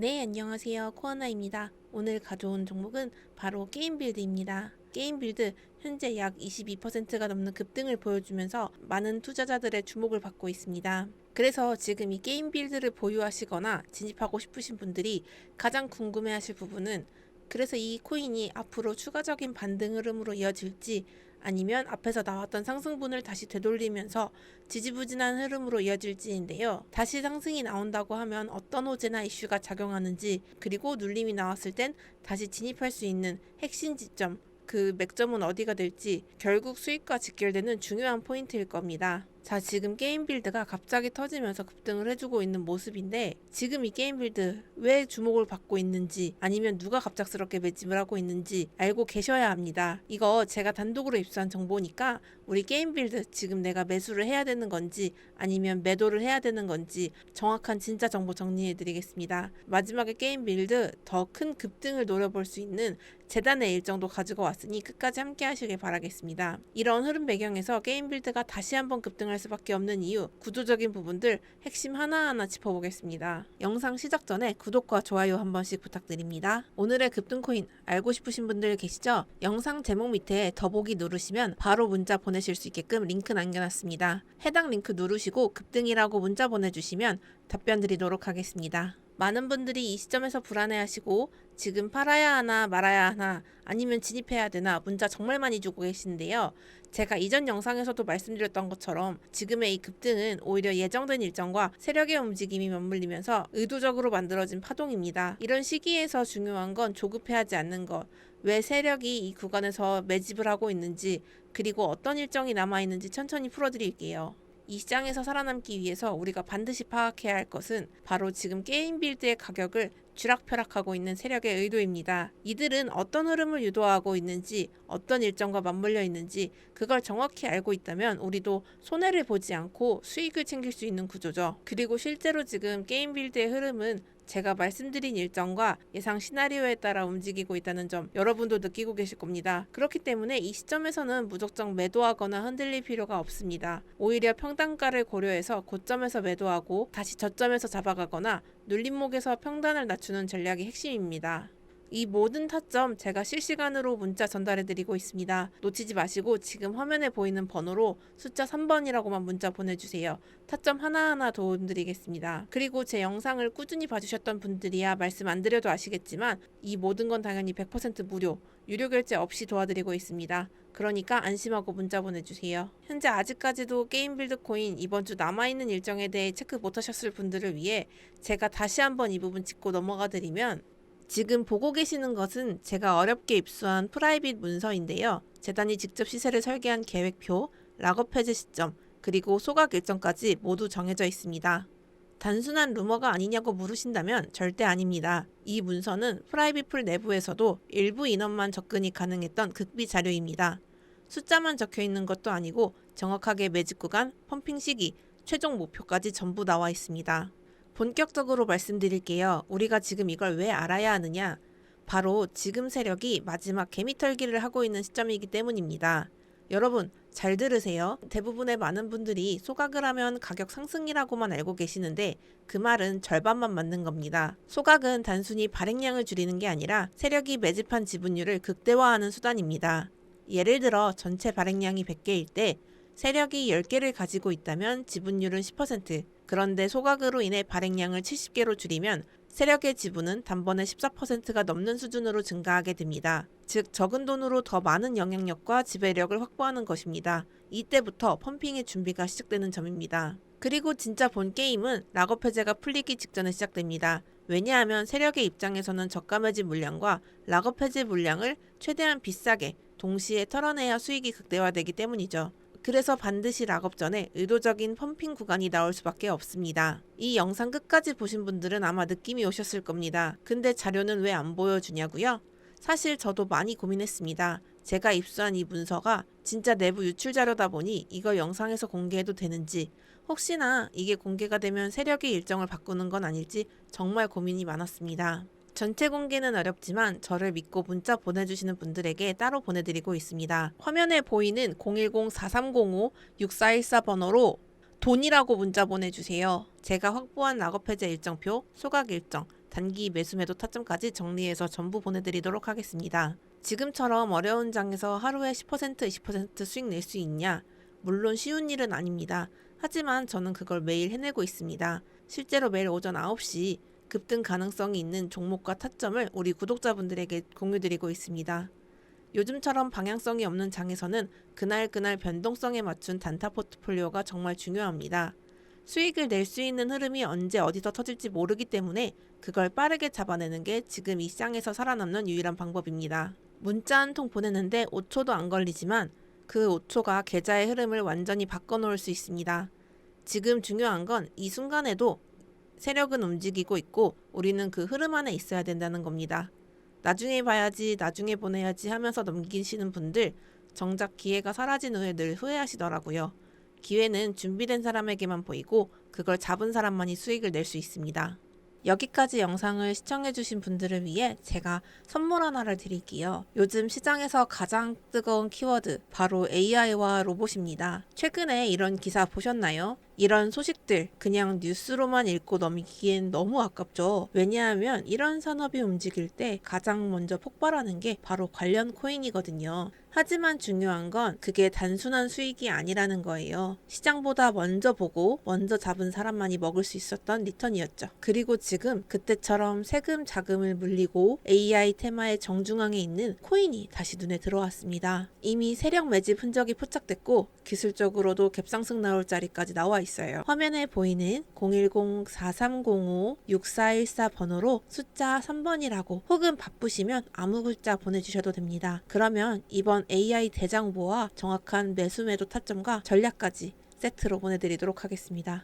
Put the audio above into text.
네, 안녕하세요. 코아나입니다. 오늘 가져온 종목은 바로 게임 빌드입니다. 게임 빌드 현재 약 22%가 넘는 급등을 보여주면서 많은 투자자들의 주목을 받고 있습니다. 그래서 지금 이 게임 빌드를 보유하시거나 진입하고 싶으신 분들이 가장 궁금해하실 부분은 그래서 이 코인이 앞으로 추가적인 반등 흐름으로 이어질지 아니면 앞에서 나왔던 상승분을 다시 되돌리면서 지지부진한 흐름으로 이어질지인데요. 다시 상승이 나온다고 하면 어떤 호재나 이슈가 작용하는지 그리고 눌림이 나왔을 땐 다시 진입할 수 있는 핵심 지점 그 맥점은 어디가 될지 결국 수익과 직결되는 중요한 포인트일 겁니다. 자, 지금 게임 빌드가 갑자기 터지면서 급등을 해주고 있는 모습인데 지금 이 게임 빌드 왜 주목을 받고 있는지 아니면 누가 갑작스럽게 매집을 하고 있는지 알고 계셔야 합니다. 이거 제가 단독으로 입수한 정보니까 우리 게임 빌드 지금 내가 매수를 해야 되는 건지 아니면 매도를 해야 되는 건지 정확한 진짜 정보 정리해 드리겠습니다. 마지막에 게임 빌드 더 큰 급등을 노려볼 수 있는 재단의 일정도 가지고 왔으니 끝까지 함께 하시길 바라겠습니다. 이런 흐름 배경에서 게임 빌드가 다시 한번 급등 할 수밖에 없는 이유, 구조적인 부분들 핵심 하나하나 짚어보겠습니다. 영상 시작 전에 구독과 좋아요 한 번씩 부탁드립니다. 오늘의 급등 코인 알고 싶으신 분들 계시죠? 영상 제목 밑에 더보기 누르시면 바로 문자 보내실 수 있게끔 링크 남겨놨습니다. 해당 링크 누르시고 급등이라고 문자 보내주시면 답변 드리도록 하겠습니다. 많은 분들이 이 시점에서 불안해하시고 지금 팔아야 하나 말아야 하나 아니면 진입해야 되나 문자 정말 많이 주고 계시는데요. 제가 이전 영상에서도 말씀드렸던 것처럼 지금의 이 급등은 오히려 예정된 일정과 세력의 움직임이 맞물리면서 의도적으로 만들어진 파동입니다. 이런 시기에서 중요한 건 조급해하지 않는 것. 왜 세력이 이 구간에서 매집을 하고 있는지 그리고 어떤 일정이 남아 있는지 천천히 풀어드릴게요. 이 시장에서 살아남기 위해서 우리가 반드시 파악해야 할 것은 바로 지금 게임 빌드의 가격을 쥐락펴락하고 있는 세력의 의도입니다. 이들은 어떤 흐름을 유도하고 있는지, 어떤 일정과 맞물려 있는지 그걸 정확히 알고 있다면 우리도 손해를 보지 않고 수익을 챙길 수 있는 구조죠. 그리고 실제로 지금 게임 빌드의 흐름은 제가 말씀드린 일정과 예상 시나리오에 따라 움직이고 있다는 점 여러분도 느끼고 계실 겁니다. 그렇기 때문에 이 시점에서는 무작정 매도하거나 흔들릴 필요가 없습니다. 오히려 평단가를 고려해서 고점에서 매도하고 다시 저점에서 잡아가거나 눌림목에서 평단을 낮추는 전략이 핵심입니다. 이 모든 타점 제가 실시간으로 문자 전달해 드리고 있습니다. 놓치지 마시고 지금 화면에 보이는 번호로 숫자 3번이라고만 문자 보내주세요. 타점 하나하나 도움드리겠습니다. 그리고 제 영상을 꾸준히 봐주셨던 분들이야 말씀 안 드려도 아시겠지만 이 모든 건 당연히 100% 무료, 유료 결제 없이 도와드리고 있습니다. 그러니까 안심하고 문자 보내주세요. 현재 아직까지도 게임 빌드 코인 이번 주 남아있는 일정에 대해 체크 못하셨을 분들을 위해 제가 다시 한번 이 부분 짚고 넘어가 드리면 지금 보고 계시는 것은 제가 어렵게 입수한 프라이빗 문서인데요. 재단이 직접 시세를 설계한 계획표, 락업 해제 시점, 그리고 소각 일정까지 모두 정해져 있습니다. 단순한 루머가 아니냐고 물으신다면 절대 아닙니다. 이 문서는 프라이빗 풀 내부에서도 일부 인원만 접근이 가능했던 극비 자료입니다. 숫자만 적혀 있는 것도 아니고 정확하게 매집 구간, 펌핑 시기, 최종 목표까지 전부 나와 있습니다. 본격적으로 말씀드릴게요. 우리가 지금 이걸 왜 알아야 하느냐? 바로 지금 세력이 마지막 개미털기를 하고 있는 시점이기 때문입니다. 여러분, 잘 들으세요. 대부분의 많은 분들이 소각을 하면 가격 상승이라고만 알고 계시는데 그 말은 절반만 맞는 겁니다. 소각은 단순히 발행량을 줄이는 게 아니라 세력이 매집한 지분율을 극대화하는 수단입니다. 예를 들어 전체 발행량이 100개일 때 세력이 10개를 가지고 있다면 지분율은 10%, 그런데 소각으로 인해 발행량을 70개로 줄이면 세력의 지분은 단번에 14%가 넘는 수준으로 증가하게 됩니다. 즉, 적은 돈으로 더 많은 영향력과 지배력을 확보하는 것입니다. 이때부터 펌핑의 준비가 시작되는 점입니다. 그리고 진짜 본 게임은 락업 해제가 풀리기 직전에 시작됩니다. 왜냐하면 세력의 입장에서는 저가 매집 물량과 락업 해제 물량을 최대한 비싸게 동시에 털어내야 수익이 극대화되기 때문이죠. 그래서 반드시 락업 전에 의도적인 펌핑 구간이 나올 수밖에 없습니다. 이 영상 끝까지 보신 분들은 아마 느낌이 오셨을 겁니다. 근데 자료는 왜 안 보여주냐고요? 사실 저도 많이 고민했습니다. 제가 입수한 이 문서가 진짜 내부 유출 자료다 보니 이걸 영상에서 공개해도 되는지 혹시나 이게 공개가 되면 세력의 일정을 바꾸는 건 아닐지 정말 고민이 많았습니다. 전체 공개는 어렵지만 저를 믿고 문자 보내주시는 분들에게 따로 보내드리고 있습니다. 화면에 보이는 010-4305-6414 번호로 돈이라고 문자 보내주세요. 제가 확보한 락업 해제 일정표, 소각 일정, 단기 매수 매도 타점까지 정리해서 전부 보내드리도록 하겠습니다. 지금처럼 어려운 장에서 하루에 10% 20% 수익 낼 수 있냐? 물론 쉬운 일은 아닙니다. 하지만 저는 그걸 매일 해내고 있습니다. 실제로 매일 오전 9시 급등 가능성이 있는 종목과 타점을 우리 구독자분들에게 공유드리고 있습니다. 요즘처럼 방향성이 없는 장에서는 그날 그날 변동성에 맞춘 단타 포트폴리오가 정말 중요합니다. 수익을 낼 수 있는 흐름이 언제 어디서 터질지 모르기 때문에 그걸 빠르게 잡아내는 게 지금 이 시장에서 살아남는 유일한 방법입니다. 문자 한 통 보내는데 5초도 안 걸리지만 그 5초가 계좌의 흐름을 완전히 바꿔놓을 수 있습니다. 지금 중요한 건 이 순간에도 세력은 움직이고 있고 우리는 그 흐름 안에 있어야 된다는 겁니다. 나중에 봐야지, 나중에 보내야지 하면서 넘기시는 분들 정작 기회가 사라진 후에 늘 후회하시더라고요. 기회는 준비된 사람에게만 보이고 그걸 잡은 사람만이 수익을 낼 수 있습니다. 여기까지 영상을 시청해주신 분들을 위해 제가 선물 하나를 드릴게요. 요즘 시장에서 가장 뜨거운 키워드 바로 AI와 로봇입니다. 최근에 이런 기사 보셨나요? 이런 소식들 그냥 뉴스로만 읽고 넘기기엔 너무 아깝죠. 왜냐하면 이런 산업이 움직일 때 가장 먼저 폭발하는 게 바로 관련 코인이거든요. 하지만 중요한 건 그게 단순한 수익이 아니라는 거예요. 시장보다 먼저 보고 먼저 잡은 사람만이 먹을 수 있었던 리턴이었죠. 그리고 지금 그때처럼 세금 자금을 물리고 AI 테마의 정중앙에 있는 코인이 다시 눈에 들어왔습니다. 이미 세력 매집 흔적이 포착됐고 기술적으로도 갭상승 나올 자리까지 나와 있어요. 화면에 보이는 010-4305-6414 번호로 숫자 3번이라고 혹은 바쁘시면 아무 글자 보내주셔도 됩니다. 그러면 이번 AI 대장보와 정확한 매수 매도 타점과 전략까지 세트로 보내드리도록 하겠습니다.